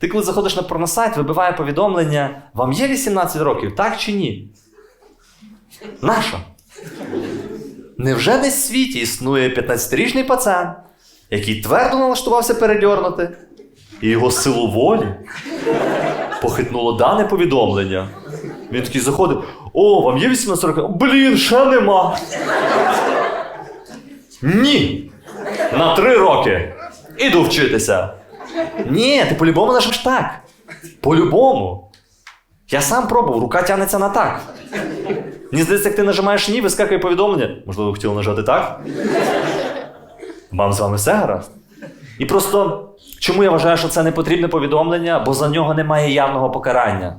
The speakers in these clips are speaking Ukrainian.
Ти коли заходиш на порносайт, вибиває повідомлення: вам є 18 років, так чи ні? Нащо? Невже десь в світі існує 15-річний пацан, який твердо налаштувався передьорнути, і його силу волі похитнуло дане повідомлення. Він такий заходить: О, вам є 18 років? Блін, ще нема. Ні. На три роки. Іду вчитися. Ні, ти по-любому нажмеш так. По-любому. Я сам пробував, рука тягнеться на так. Мені здається, як ти нажимаєш ні, вискакує повідомлення. Можливо, ви хотіли нажати так? Вам з вами все гаразд? І просто чому я вважаю, що це не потрібне повідомлення, бо за нього немає явного покарання.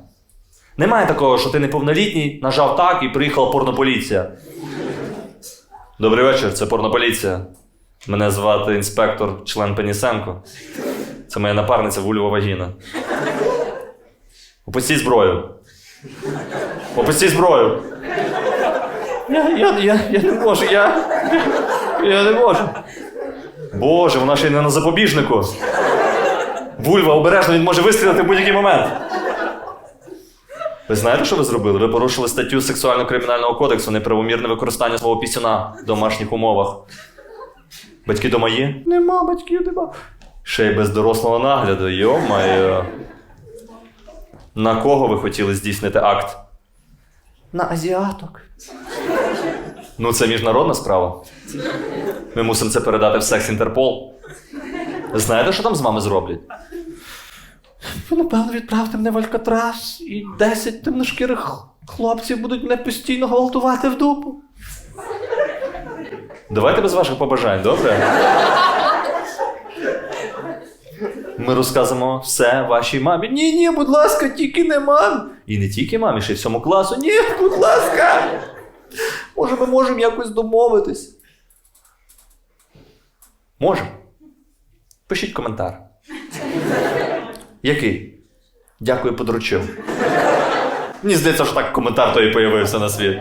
Немає такого, що ти неповнолітній, нажав так і приїхала порнополіція. Добрий вечір, це порнополіція. Мене звати інспектор член Пенісенко. Це моя напарниця Вульва Вагіна. Опустіть зброю. Опустіть зброю. Я, я, я, я не можу, я. Я не можу. Боже, вона ще й не на запобіжнику. Вульва, обережно, він може вистрілити в будь-який момент. Ви знаєте, що ви зробили? Ви порушили статтю сексуально-кримінального кодексу неправомірне використання свого пісюна в домашніх умовах. Батьки дома є? Нема батьків, нема. Ще й без дорослого нагляду, йо-моє. На кого ви хотіли здійснити акт? На азіаток. Ну, це міжнародна справа. Ми мусимо це передати в секс Інтерпол. Знаєте, що там з вами зроблять? Ви, напевно, відправте мене в Алькатрас, і 10 темношкірих хлопців будуть мене постійно гвалтувати в дупу. Давайте без ваших побажань, добре? Ми розказуємо все вашій мамі. Ні, ні, будь ласка, тільки не мам. І не тільки мамі, ще й всьому класу. Ні, будь ласка. Може, ми можемо якось домовитись. Можемо. Пишіть коментар. Який? Дякую, подручив. Мені здається, що так коментар той і появився на світ.